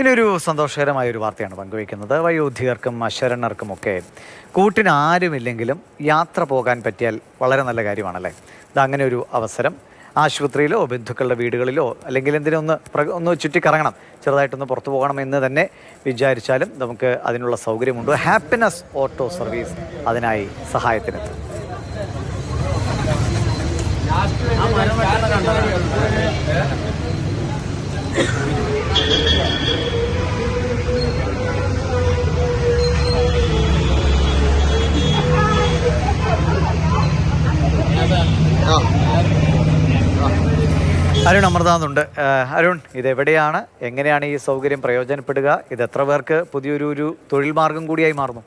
ഇനി ഒരു സന്തോഷകരമായ ഒരു വാർത്തയാണ് പങ്കുവയ്ക്കുന്നത്. വയോധികർക്കും അശരണർക്കും ഒക്കെ കൂട്ടിന് ആരുമില്ലെങ്കിലും യാത്ര പോകാൻ പറ്റിയാൽ വളരെ നല്ല കാര്യമാണല്ലേ? ഇത് അങ്ങനെ ഒരു അവസരം. ആശുപത്രിയിലോ ബന്ധുക്കളുടെ വീടുകളിലോ അല്ലെങ്കിൽ എന്തിനൊന്ന് ഒന്ന് ചുറ്റിക്കറങ്ങണം. ചെറുതായിട്ടൊന്ന് പുറത്തു പോകണം എന്ന് തന്നെ വിചാരിച്ചാലും നമുക്ക് അതിനുള്ള സൗകര്യമുണ്ട്. ഹാപ്പിനെസ് ഓട്ടോ സർവീസ് അതിനായി സഹായത്തിനെത്തും. അരുൺ അമൃതാന്നുണ്ട്. അരുൺ ഇതെവിടെയാണ്? എങ്ങനെയാണ് ഈ സൗകര്യം പ്രയോജനപ്പെടുക? ഇത് എത്ര പേർക്ക് പുതിയൊരു ഒരു തൊഴിൽ മാർഗം കൂടിയായി മാറുന്നു?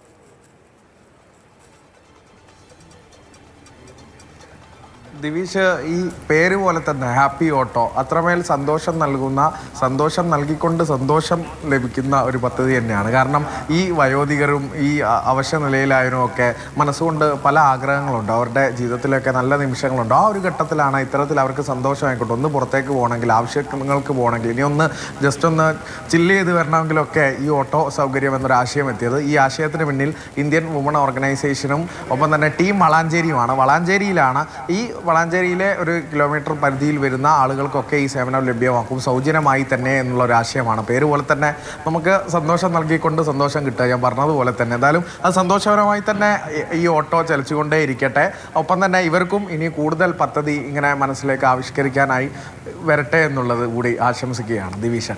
ദിവിഷ് ഈ പേര് പോലെ തന്നെ ഹാപ്പി ഓട്ടോ അത്രമേൽ സന്തോഷം നൽകുന്ന സന്തോഷം നൽകിക്കൊണ്ട് സന്തോഷം ലഭിക്കുന്ന ഒരു പദ്ധതി തന്നെയാണ്. കാരണം ഈ വയോധികരും ഈ അവശ്യ അവശ നിലയിലായവരും ഒക്കെ മനസ്സുകൊണ്ട് പല ആഗ്രഹങ്ങളുണ്ട്. അവരുടെ ജീവിതത്തിലൊക്കെ നല്ല നിമിഷങ്ങളുണ്ട്. ആ ഒരു ഘട്ടത്തിലാണ് ഇത്തരത്തിൽ അവർക്ക് സന്തോഷമായിക്കോട്ടെ ഒന്ന് പുറത്തേക്ക് പോകണമെങ്കിൽ ആവശ്യങ്ങൾക്ക് പോകണമെങ്കിൽ ഇനി ഒന്ന് ജസ്റ്റ് ഒന്ന് ചില്ല് ചെയ്ത് വരണമെങ്കിലൊക്കെ ഈ ഓട്ടോ സൗകര്യം എന്നൊരു ആശയം എത്തിയത്. ഈ ആശയത്തിന് പിന്നിൽ ഇന്ത്യൻ വുമൺ ഓർഗനൈസേഷനും ഒപ്പം തന്നെ ടീം വളാഞ്ചേരിയുമാണ്. വളാഞ്ചേരിയിലാണ് ഈ വളാഞ്ചേരിയിലെ ഒരു കിലോമീറ്റർ പരിധിയിൽ വരുന്ന ആളുകൾക്കൊക്കെ ഈ സേവനം ലഭ്യമാക്കും. സൗജന്യമായി തന്നെ എന്നുള്ള ഒരു ആശയമാണ്. പേര് പോലെ തന്നെ നമുക്ക് സന്തോഷം നൽകിക്കൊണ്ട് സന്തോഷം കിട്ടുക. ഞാൻ പറഞ്ഞതുപോലെ തന്നെ. എന്തായാലും അത് സന്തോഷകരമായി തന്നെ ഈ- ഈ ഓട്ടോ ചലിച്ചുകൊണ്ടേ ഇരിക്കട്ടെ. ഒപ്പം തന്നെ ഇവർക്കും ഇനി കൂടുതൽ പദ്ധതി ഇങ്ങനെ മനസ്സിലേക്ക് ആവിഷ്കരിക്കാനായി വരട്ടെ എന്നുള്ളത് കൂടി ആശംസിക്കുകയാണ് ദിവിഷൻ.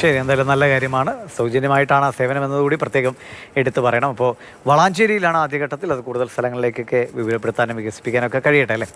ശരി എന്തായാലും നല്ല കാര്യമാണ്. സൗജന്യമായിട്ടാണ് ആ സേവനം എന്നതുകൂടി പ്രത്യേകം എടുത്തു പറയണം. അപ്പോൾ വളാഞ്ചേരിയിലാണ് ആദ്യഘട്ടത്തിൽ അത് കൂടുതൽ സ്ഥലങ്ങളിലേക്കൊക്കെ വിപുലപ്പെടുത്താനും വികസിപ്പിക്കാനൊക്കെ കഴിയട്ടെ അല്ലേ?